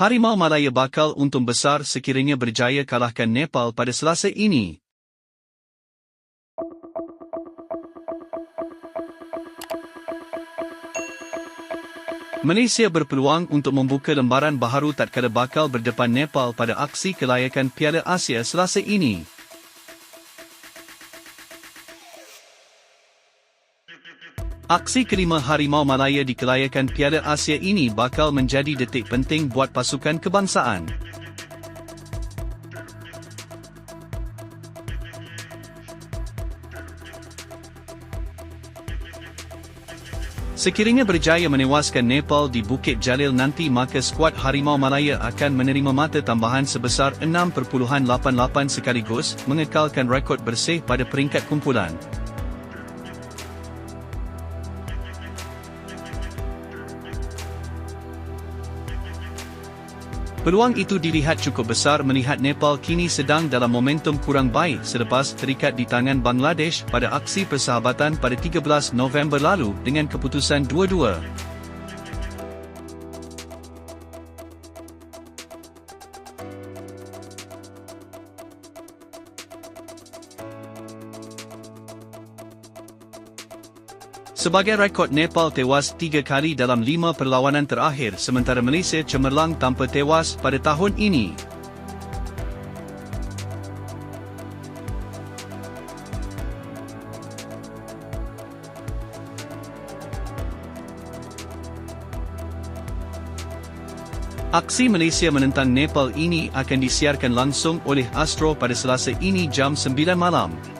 Harimau Malaya bakal untung besar sekiranya berjaya kalahkan Nepal pada Selasa ini. Malaysia berpeluang untuk membuka lembaran baharu tatkala bakal berdepan Nepal pada aksi kelayakan Piala Asia Selasa ini. Aksi kelima Harimau Malaya di kelayakan Piala Asia ini bakal menjadi detik penting buat pasukan kebangsaan. Sekiranya berjaya menewaskan Nepal di Bukit Jalil nanti maka skuad Harimau Malaya akan menerima mata tambahan sebesar 6.88 sekaligus mengekalkan rekod bersih pada peringkat kumpulan. Peluang itu dilihat cukup besar melihat Nepal kini sedang dalam momentum kurang baik selepas terikat di tangan Bangladesh pada aksi persahabatan pada 13 November lalu dengan keputusan 2-2. Sebagai rekod Nepal tewas tiga kali dalam lima perlawanan terakhir sementara Malaysia cemerlang tanpa tewas pada tahun ini. Aksi Malaysia menentang Nepal ini akan disiarkan langsung oleh Astro pada Selasa ini jam 9 malam.